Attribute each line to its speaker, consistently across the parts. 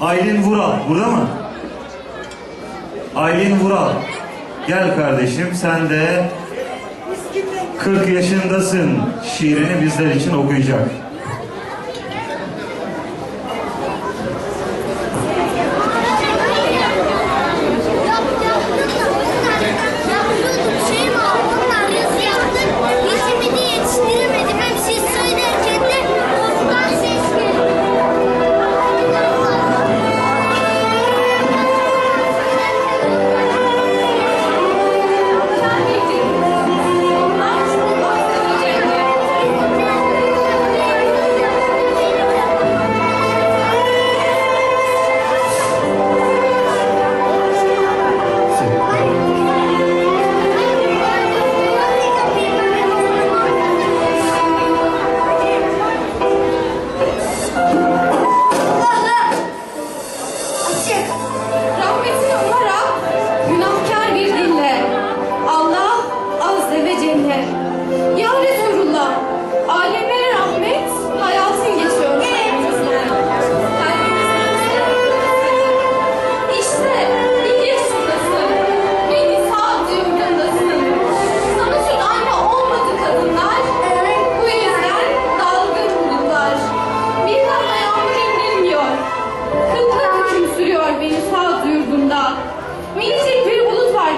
Speaker 1: Aylin Vural. Burada mı? Aylin Vural. Gel kardeşim sen de 40 yaşındasın şiirini bizler için okuyacak.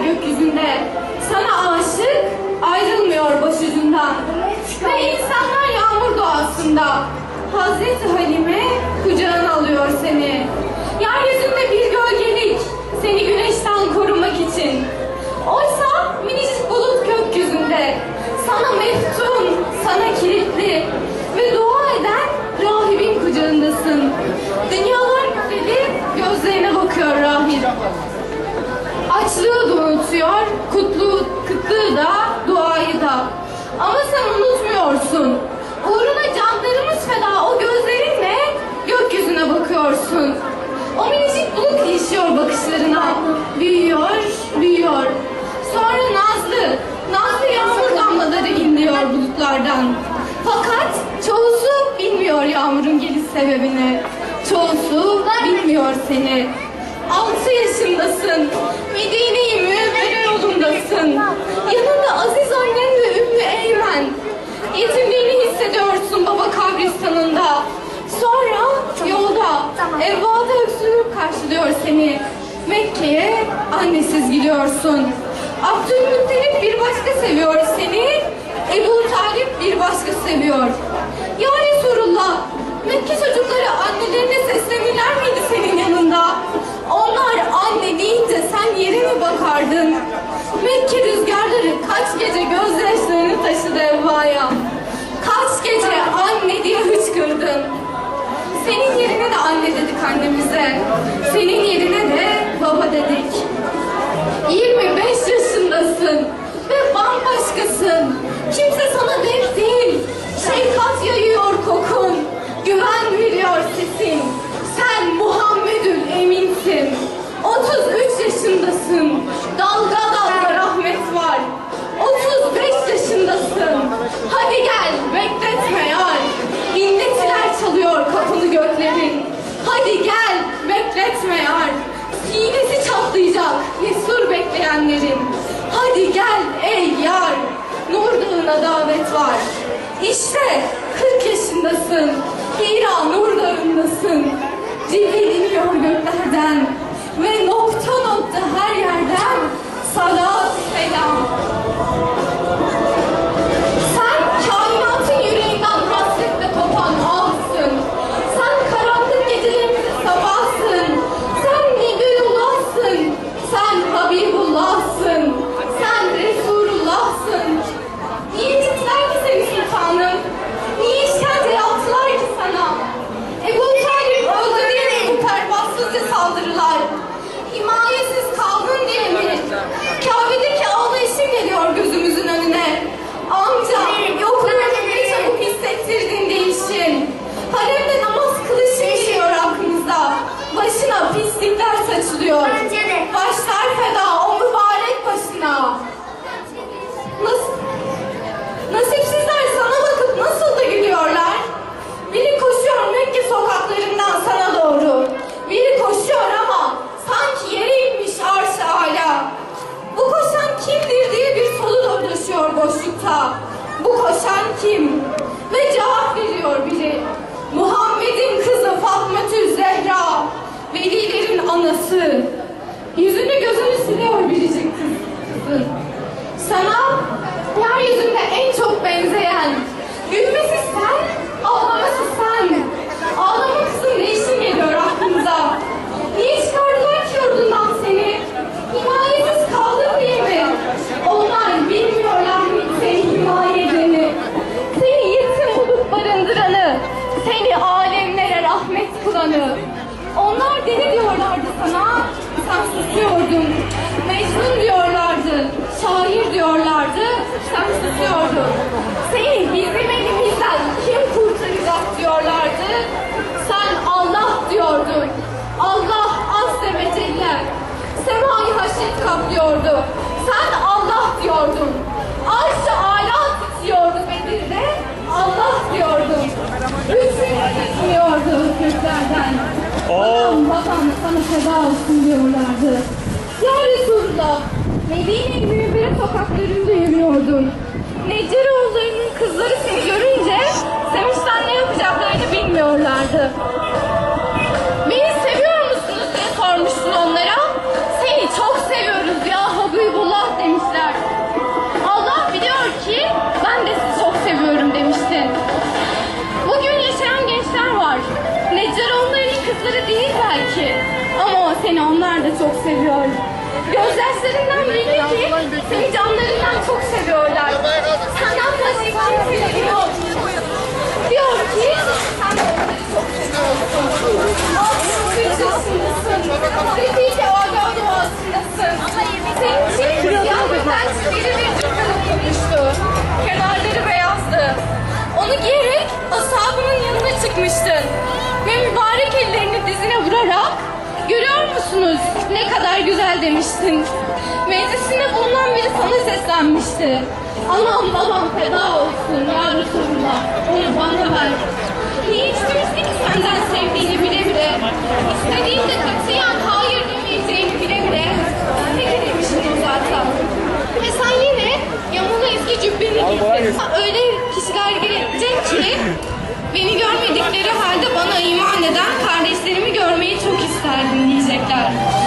Speaker 2: Gökyüzünde. Sana aşık ayrılmıyor başucundan. Ve insanlar yağmur doğasında. Hazreti Halime kucağına alıyor seni. Yeryüzünde bir gölgelik seni güneşten korumak için. Ama sen unutmuyorsun. Uğruna canlarımız feda o gözlerinle gökyüzüne bakıyorsun. O minicik bulut değişiyor bakışlarına. Büyüyor, büyüyor. Sonra nazlı, nazlı yağmur damlaları inliyor bulutlardan. Fakat çoğusu bilmiyor yağmurun geliş sebebini. Çoğusu bilmiyor seni. Altı yaşındasın. Medine-i yolundasın. Yanında annesiz gidiyorsun. Abdülmuttalip bir başka seviyor seni. Ebu Talip bir başka seviyor. Ya Resulullah, Mekke çocukları annelerine seslenirler miydi senin yanında? Onlar anne deyince sen yere mi bakardın? Mekke rüzgarları kaç gece gözyaşlarını taşıdı Evva'ya. Kaç gece anne diye hıçkırdın. Senin yerine de anne dedik annemize. Senin yerine de baba dedik. 25 yaşındasın ve bambaşkasın. Kimse sana denk değil. Şefkat yayıyor kokun. Güven veriyor sesin. Sen Muhammedül Eminsin. 33 yaşındasın. Dalga dalga rahmet var. 35 yaşındasın. Hadi gel bekletme yar. İnnetiler çalıyor kapını göklerin. Hadi gel bekletme yar. Sinesi çatlayacak cesur bekleyenlerin. Hadi gel ey yar. Nur Dağı'na davet var. İşte 40 yaşındasın. Hira Nur Dağı'ndasın. Cibril iniyor göklerden. Ve nokta nokta her yerden salat selam. ipler saçılıyor.
Speaker 3: Bence
Speaker 2: sana, sen susuyordun. Mecnun diyorlardı, şair diyorlardı, sen susuyordun. Seni bizim elimizden kim kurtaracak diyorlardı, sen Allah diyordun. Allah azze ve celle. Semayı haşet kaplıyordu. Sen Allah diyordun. Arş-ı ala titriyordu Bedir'de. Allah diyordun. Hüsnü gitmiyordu göklerden. Babam babam sana feda olsun diyorlardı. Ya Resulullah, Medine-i Münevvere sokaklarında yürüyordun. Neccaroğullarının kızları seni görünce sevinçten ne yapacaklarını bilmiyorlardı. Beni seviyor musunuz diye sormuştun onlara. Seni onlar da çok seviyor. Gözyaşlarından belli ki seni canlarından çok seviyorlar. Senden başka kimseleri yok. Diyor ki sen onları çok seviyorsun. Altın yaşındasın. Refice musunuz ne kadar güzel demiştin. Meclisinde bulunan biri sana seslenmişti. Anam babam feda olsun ya Resulullah. Onu bana ver. Niye istemişti ki senden sevdiğini bile bile. İstediğinde katiyen hayır demeyeceğini bile bile. Peki demiştin o zaten. Ve sen yine yamalı eski cübbeni giydin. Öyle kişiler gelecek ki Beni görmedikleri halde bana iman eden kardeşlerimi görmeyi çok isterdim Yeah.